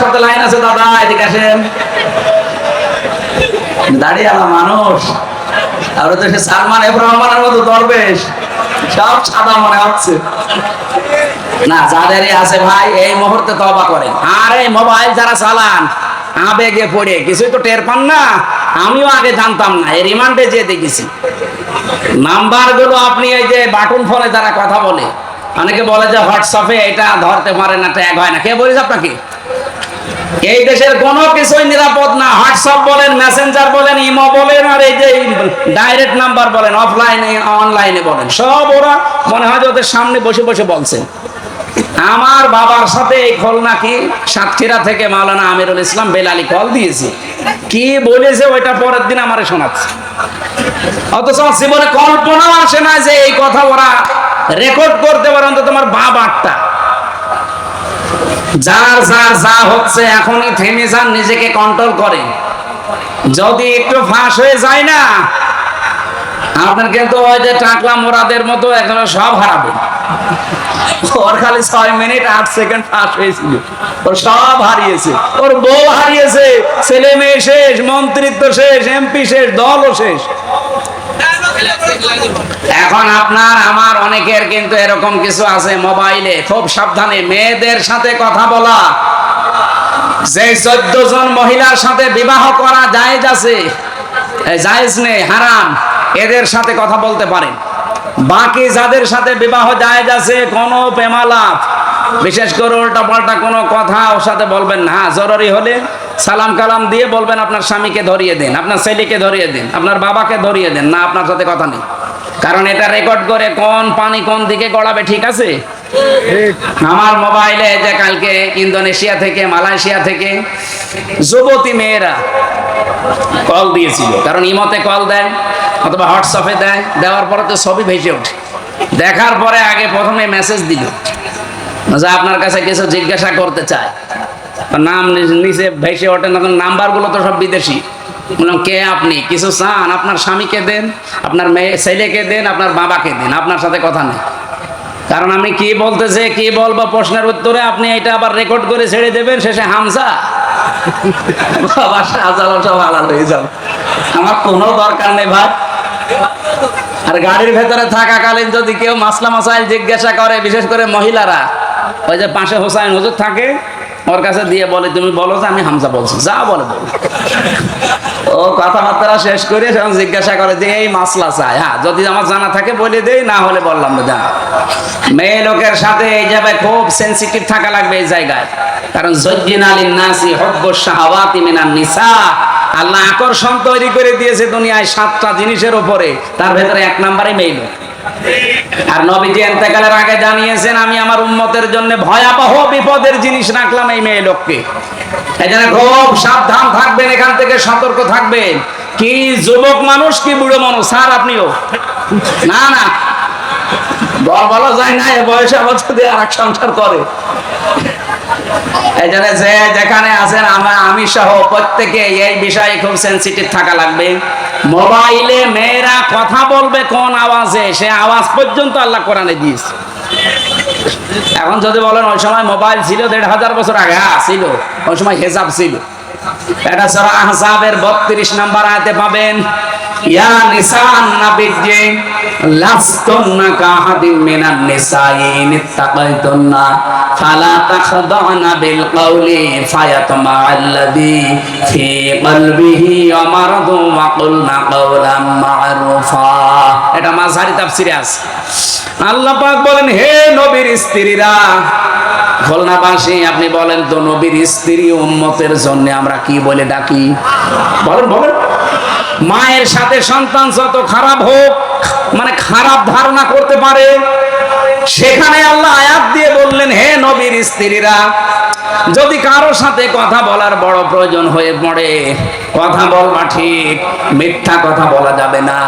সাথে লাইন আছে দাদা, এদিকে আসেন। মানুষ। তো সে সালমান মতো দরবেশ। সব সাদা মনে হচ্ছে। না যাদেরই আছে ভাই, এই মুহূর্তে তবা আর এই মোবাইল যারা চালান, আবেগে পড়ে, কিছুই তো টের পান না। আমিও আগে জানতাম না এই রিমান্ডে যে দেখেছি। নাম্বারগুলো আপনি এই যে বাটন ফোনে যারা কথা বলে, অনেকে বলে যে, হোয়াটসঅ্যাপে এটা ধরতে পারে না, ট্যাগ হয় না। কে বলিস আপনাকে? এই দেশের কোনো কিছুই নিরাপদ না। হোয়াটসঅ্যাপ বলেন মেসেঞ্জার বলেন ইমো বলেন, আর এই যে ডাইরেক্ট নাম্বার বলেন অফলাইনে অনলাইনে বলেন। সব ওরা মনে হয় ওদের সামনে বসে বসে বলছে। আমার বাবার সাথে এই খোল নাকি? সাতক্ষীরা থেকে মাওলানা আমিরুল ইসলাম বেলালি কল দিয়েছে। কি বলেছে ওইটা পরের দিন আমারে শোনাচ্ছে। অথচ জীবনে কল্পনাও আসে না যে এই কথা ওরা রেকর্ড করতে পারে, অন্তত তোমার বাবারটা যার যার যা হচ্ছে, এখনই থেমে যান, নিজেকে কন্ট্রোল করে যদি একটু ফাঁস হয়ে যায় না আপনার কিন্তু ওই যে টাকলা মোরাদের মতো এখন সব হারাবে। ওর খালি ছয় মিনিট আট সেকেন্ড হয়েছিল। সব হারিয়েছে। ওর বউ হারিয়েছে। ছেলে মেয়ে শেষ, মন্ত্রিত্ব শেষ এমপি শেষ, দলও শেষ। এখন আপনার, আমার অনেকের কিন্তু এরকম কিছু আছে মোবাইলে। খুব সাবধানে মেয়েদের সাথে কথা বলা। যে চোদ্দ জন মহিলার সাথে বিবাহ করা জায়েজ আছে। জায়েজ নেই, হারাম। এদের সাথে কথা বলতে পারেন বাকি যাদের সাথে বিবাহ জায়েজ আছে কোনো প্রেমালাপ। বিশেষ করে উল্টা পাল্টা কোনো কথা ওর সাথে বলবেন না। হ্যাঁ, জরুরি হলে সালাম কালাম দিয়ে বলবেন আপনার স্বামীকে ধরিয়ে দিন আপনার ছেলেকে ধরিয়ে দিন আপনার বাবাকে ধরিয়ে দিন। না আপনার সাথে কথা নেই। কারণ এটা রেকর্ড করে কোন পানি কোন দিকে গড়াবে ঠিক আছে? আমার মোবাইলে যে কালকে ইন্দোনেশিয়া থেকে, মালয়েশিয়া থেকে যুবতী মেয়েরা কল দিয়েছিল। কারণ ইমতে কল দেয় অথবা হোয়াটসঅ্যাপে দেয়, দেওয়ার পরে তো ছবি ভেসে ওঠে। দেখার পরে আগে প্রথমে মেসেজ দিল যে আপনার কাছে কিছু জিজ্ঞাসা করতে চায়। নাম নিচে ভেসে ওঠে তখন নাম্বারগুলো তো সব বিদেশি। বললাম, কে আপনি? কিছু চান? আপনার স্বামীকে দেন, আপনার মেয়ে, ছেলেকে দেন, আপনার বাবাকে দেন, আপনার সাথে কথা নেই। কারণ আমি কি বলতেছে, কি বলব প্রশ্নের উত্তরে আপনি এটা আবার রেকর্ড করে ছেড়ে দেবেন, শেষে হামসা আলাদা হয়ে আমার কোনো দরকার নেই ভাই। আর গাড়ির ভেতরে থাকাকালীন যদি কেউ মাসলা মাসাইল জিজ্ঞাসা করে, বিশেষ করে মহিলারা, ওই যে পাশে হোসাইন হুজুর থাকে ওর কাছে দিয়ে বলে, তুমি বলো যে আমি হামজা বলছি। যা বলে ও কথাবার্তা শেষ করে সেখানে জিজ্ঞাসা করে যে, এই মাসলা চাই। হ্যাঁ যদি আমার জানা থাকে বলে দেই, না হলে বললাম না জানা মেয়ে লোকের সাথে এই জায়গায় খুব সেন্সিটিভ থাকা লাগবে এই জায়গায়। কারণ জজ্জিন আলীন নাসি হব্ব শাহাওয়াতি মিনান নিসা। আল্লাহ আকর্ষণ তৈরি করে দিয়েছে দুনিয়ায় সাতটা জিনিসের উপরে। তার ভেতরে এক নম্বরে মেয়ে লোক। আর নবীজি এন্তেকালের আগে জানিয়েছেন, আমি আমার উম্মতের জন্য ভয়াবহ বিপদের জিনিস রাখলাম এই মেয়ে লোককে। খুব সাবধান থাকবেন, এখান থেকে সতর্ক থাকবেন। কি যুবক মানুষ, কি বুড়ো মানুষ? স্যার, আপনিও? না না। বল যায় না, এ বয়সে আবার আর এক সংসার করে। এই জন্য যে যেখানে আছেন আমি সহ প্রত্যেকে এই বিষয়ে খুব সেন্সিটিভ থাকা লাগবে। মোবাইলে মেয়েরা কথা বলবে কোন আওয়াজে? সে আওয়াজ পর্যন্ত আল্লাহ কোরআনে দিয়েছে। এখন যদি বলেন, ওই সময় মোবাইল ছিল দেড় হাজার বছর আগে হ্যাঁ ছিল। ওই সময় হেজাব ছিল। এটা সরা আহজাবের বত্রিশ নাম্বার আয়তে পাবেন, ইয়া নিসান নাবিজ্জে লাস্তুন্না কাহাদিন মিনান নিসাই নিত্তাকাইতুন্না ফালা তাখদানা বিল কওলি ফায়াতমা আল্লাযী ফি কলবিহি মারাদু ওয়া কুলনা কাওলাম মারুফা। এটা মাঝারি তাফসিরে আছে। আল্লাহ পাক বলেন, হে নবীর স্ত্রীরা খুলনাবাসী আপনি বলেন তো নবীর স্ত্রী উম্মতের জন্য আমরা কি বলে ডাকি? বলেন বলেন। মায়ের সাথে সন্তান যত খারাপ হোক মানে খারাপ ধারণা করতে পারে, সেখানে আল্লাহ আয়াত দিয়ে বললেন, হে নবীর স্ত্রীরা, যদি কারও সাথে কথা বলার বড় প্রয়োজন হয়ে পড়ে, কথা বলবা ঠিক, মিথ্যা কথা বলা যাবে না।